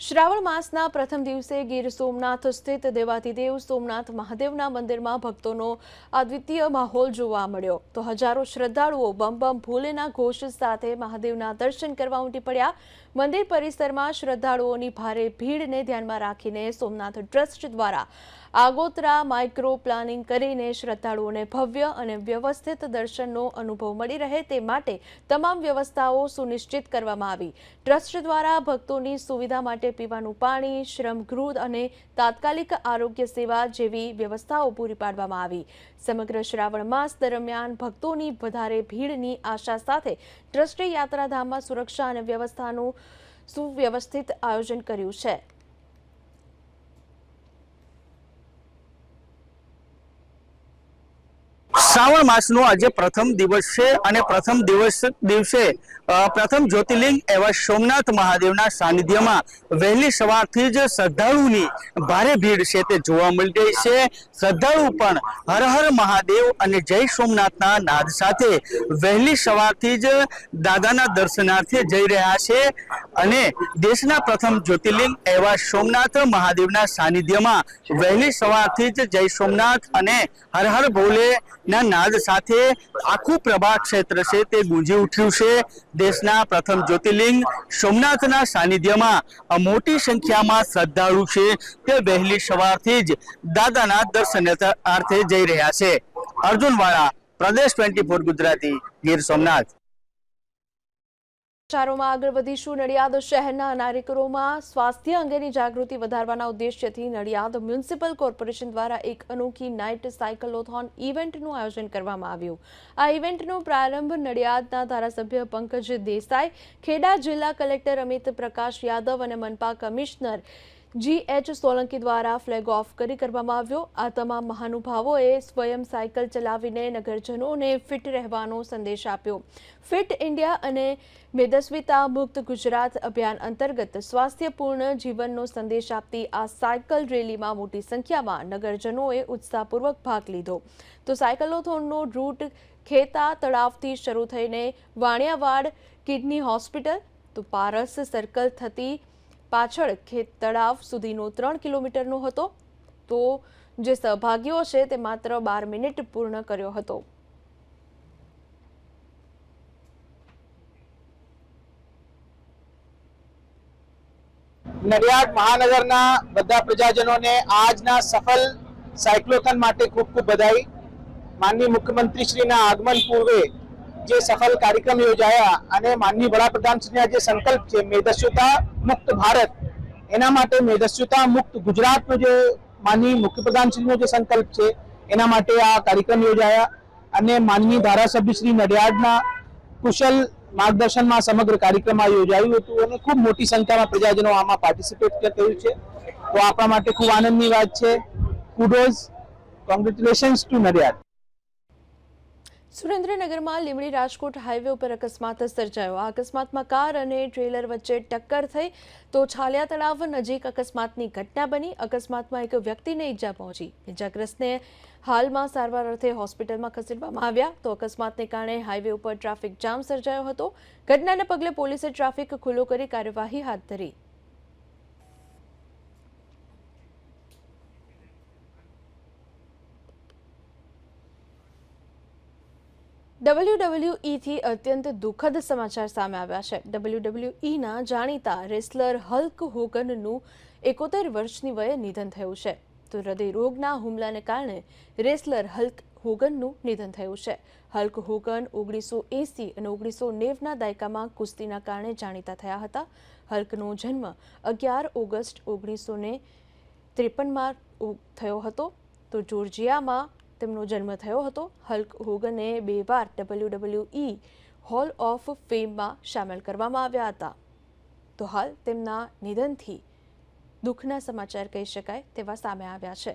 શ્રાવણ માસના પ્રથમ દિવસે ગીર સોમનાથ સ્થિત દેવાધિદેવ સોમનાથ મહાદેવના મંદિરમાં ભક્તોનો અદ્વિતીય માહોલ જોવા મળ્યો. તો હજારો શ્રદ્ધાળુઓ બમ બમ ભોલેના ઘોષ સાથે મહાદેવના દર્શન કરવા ઉમટી પડ્યા. મંદિર પરિસરમાં શ્રદ્ધાળુઓની ભારે ભીડને ધ્યાનમાં રાખીને સોમનાથ ટ્રસ્ટ દ્વારા આગોતરા માઇક્રો પ્લાનિંગ કરીને શ્રદ્ધાળુઓને ભવ્ય અને વ્યવસ્થિત દર્શનનો અનુભવ મળી રહે તે માટે તમામ વ્યવસ્થાઓ સુનિશ્ચિત કરવામાં આવી. ટ્રસ્ટ દ્વારા ભક્તોની સુવિધા માટે પીવાનું પાણી શ્રમગૃહ અને તાત્કાલિક આરોગ્ય સેવા જેવી વ્યવસ્થાઓ પૂરી પાડવામાં આવી. સમગ્ર શ્રાવણ માસ દરમિયાન ભક્તોની વધારે ભીડની આશા સાથે ટ્રસ્ટે યાત્રાધામમાં સુરક્ષા અને વ્યવસ્થાનું સુવ્યવસ્થિત આયોજન કર્યું છે. શ્રાવણ માસનો આજે પ્રથમ દિવસ છે અને પ્રથમ દિવસ દિવસે પ્રથમ જ્યોતિર્લિંગ એવા સોમનાથ મહાદેવના સાનિધ્યમાં વહેલી સવારથી જ શ્રદ્ધાળુની ભારે ભીડ છે તે જોવા મળી રહી છે. શ્રદ્ધાળુ પણ હર હર મહાદેવ અને જય સોમનાથના નાદ સાથે વહેલી સવારથી જ દાદાના દર્શનાર્થે જઈ રહ્યા છે અને દેશના પ્રથમ જ્યોતિર્લિંગ એવા સોમનાથ મહાદેવના સાનિધ્યમાં વહેલી સવારથી જ જય સોમનાથ અને હર હર ભોલે નાદ સાથે આખું પ્રભા ક્ષેત્ર છે તે ગુંજી ઉઠ્યું છે. દેશના પ્રથમ જ્યોતિર્લિંગ સોમનાથના સાનિધ્યમાં મોટી સંખ્યામાં શ્રદ્ધાળુ છે. તે વહેલી સવારથી જ દાદાના દર્શનાર્થે જઈ રહ્યા છે. અર્જુનવાળા પ્રદેશ ટ્વેન્ટી ફોર ગુજરાતી, ગીર સોમનાથ. સમાચારોમાં આગળ વધીશું. નડિયાદ શહેરના નાગરિકોમાં સ્વાસ્થ્ય અંગેની જાગૃતિ વધારવાના ઉદ્દેશ્યથી નડિયાદ મ્યુનિસિપલ કોર્પોરેશન દ્વારા એક અનોખી નાઇટ સાયકલોથોન ઇવેન્ટનું આયોજન કરવામાં આવ્યું. આ ઇવેન્ટનો પ્રારંભ નડિયાદના ધારાસભ્ય પંકજ દેસાઈ, ખેડા જિલ્લા કલેક્ટર અમિત પ્રકાશ યાદવ અને મનપા કમિશનર જી એચ સોલંકી દ્વારા ફ્લેગ ઓફ કરી કરવામાં આવ્યો. આ તમામ મહાનુભાવોએ સ્વયં સાયકલ ચલાવીને નગરજનોને ફિટ રહેવાનો સંદેશ આપ્યો. ફિટ ઇન્ડિયા અને મેદસ્વીતા મુક્ત ગુજરાત અભિયાન અંતર્ગત સ્વાસ્થ્યપૂર્ણ જીવનનો સંદેશ આપતી આ સાયકલ રેલીમાં મોટી સંખ્યામાં નગરજનોએ ઉત્સાહપૂર્વક ભાગ લીધો. તો સાયકલોથોનનો રૂટ ખેતા તળાવથી શરૂ થઈને વાણિયાવાડ કિડની હોસ્પિટલ, તો પારસ સર્કલ થતી પાછળ ખેત તળાવ સુધીનો ત્રણ કિલોમીટરનો હતો. તો જે સહભાગીઓ છે તે માત્ર બાર મિનિટ પૂર્ણ કર્યો હતો. નડિયાદ મહાનગરના બધા પ્રજાજનોને આજના સફળ સાયક્લોથન માટે ખૂબ ખૂબ બધાઈ માનનીય મુખ્યમંત્રીશ્રીના આગમન પૂર્વે જે સફળ કાર્યક્રમ યોજાયા અને માનનીય વડાપ્રધાનશ્રીના જે સંકલ્પ છે મેદસ્યુતા મુક્ત ભારત, એના માટે મેદસ્યુતા મુક્ત ગુજરાતનો જે માનનીય મુખ્યપ્રધાનશ્રીનો જે સંકલ્પ છે, એના માટે આ કાર્યક્રમ યોજાયા અને માનનીય ધારાસભ્ય શ્રી નડિયાદના કુશલ માર્ગદર્શનમાં સમગ્ર કાર્યક્રમ યોજાયું હતું અને ખૂબ મોટી સંખ્યામાં પ્રજાજનો આમાં પાર્ટિસિપેટ કર્યું છે. તો આપણા માટે ખૂબ આનંદની વાત છે. Kudos congratulations to Nadiad. સુરેન્દ્રનગરમાં લીમડી રાજકોટ હાઈવે ઉપર અકસ્માત સર્જાયો. આ અકસ્માતમાં કાર અને ટ્રેલર વચ્ચે ટક્કર થઈ તો છાલિયા તળાવ નજીક અકસ્માતની ઘટના બની. અકસ્માતમાં એક વ્યક્તિને ઈજા પહોંચી. ઈજાગ્રસ્તને હાલમાં સારવાર અર્થે હોસ્પિટલમાં ખસેડવામાં આવ્યા. તો અકસ્માતને કારણે હાઈવે ઉપર ટ્રાફિક જામ સર્જાયો હતો. ઘટનાને પગલે પોલીસે ટ્રાફિક ખુલ્લો કરી કાર્યવાહી હાથ ધરી. ડબલ્યુડબલ્યુઈથી અત્યંત દુઃખદ સમાચાર સામે આવ્યા છે. ડબલ્યુડબલ્યુઈના જાણીતા રેસલર હલ્ક હોગનનું એકોતેર વર્ષની વયે નિધન થયું છે. તો હૃદય રોગના હુમલાને કારણે રેસલર હલ્ક હોગનનું નિધન થયું છે. હલ્ક હોગન ઓગણીસો એંસી અને ઓગણીસો નેવના દાયકામાં કુસ્તીના કારણે જાણીતા થયા હતા. હલ્કનો જન્મ અગિયાર ઓગસ્ટ ઓગણીસો ને ત્રેપનમાં થયો હતો. તો જોર્જિયામાં તેમનો જન્મ થયો હતો. હલ્ક હોગને બે વાર W W E hall of ફેમમાં સામેલ કરવામાં આવ્યા હતા. તો હાલ તેમના નિધનથી દુઃખના સમાચાર કહી શકાય તેવા સામે આવ્યા છે.